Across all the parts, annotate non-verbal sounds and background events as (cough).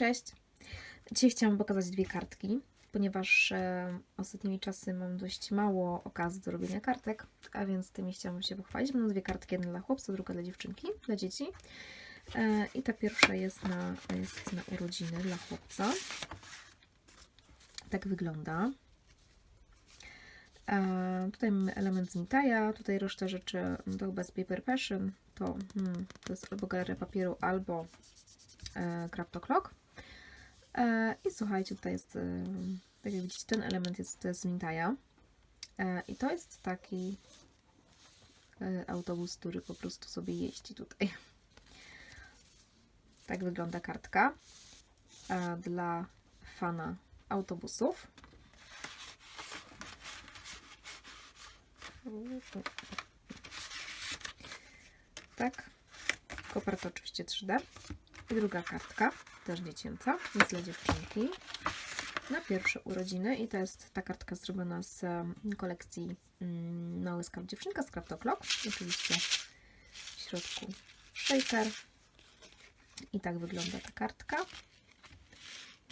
cześć! Dzisiaj chciałam pokazać dwie kartki, ponieważ e, ostatnimi czasy mam dość mało okazji do robienia kartek, a więc tymi chciałam się pochwalić. Będą dwie kartki, jedna dla chłopca, druga dla dziewczynki, dla dzieci. E, I ta pierwsza jest na, jest na urodziny dla chłopca. Tak wygląda. E, tutaj mamy element z Mitaja, tutaj reszta rzeczy to chyba z Paper Passion, to, hmm, to jest albo galeria papieru, albo e, Craft O'Clock. E, I słuchajcie, tutaj jest, e, tak jak widzicie, ten element jest z Mintaja. E, I to jest taki e, autobus, który po prostu sobie jeździ tutaj. (laughs) Tak wygląda kartka e, dla fana autobusów. Tak. Koperta oczywiście 3D. I druga kartka, też dziecięca, jest dla dziewczynki. Na pierwsze urodziny i to jest ta kartka zrobiona z em, kolekcji mm, Mały Skarb Dziewczynka z Craft O'Clock. Oczywiście w środku shaker. I tak wygląda ta kartka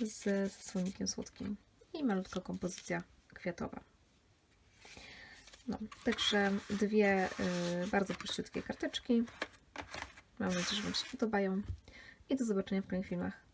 z, ze słonikiem słodkim. I malutka kompozycja kwiatowa. No, także dwie y, bardzo prościutkie karteczki. Mam nadzieję, że Wam się podobają. I do zobaczenia w kolejnych filmach.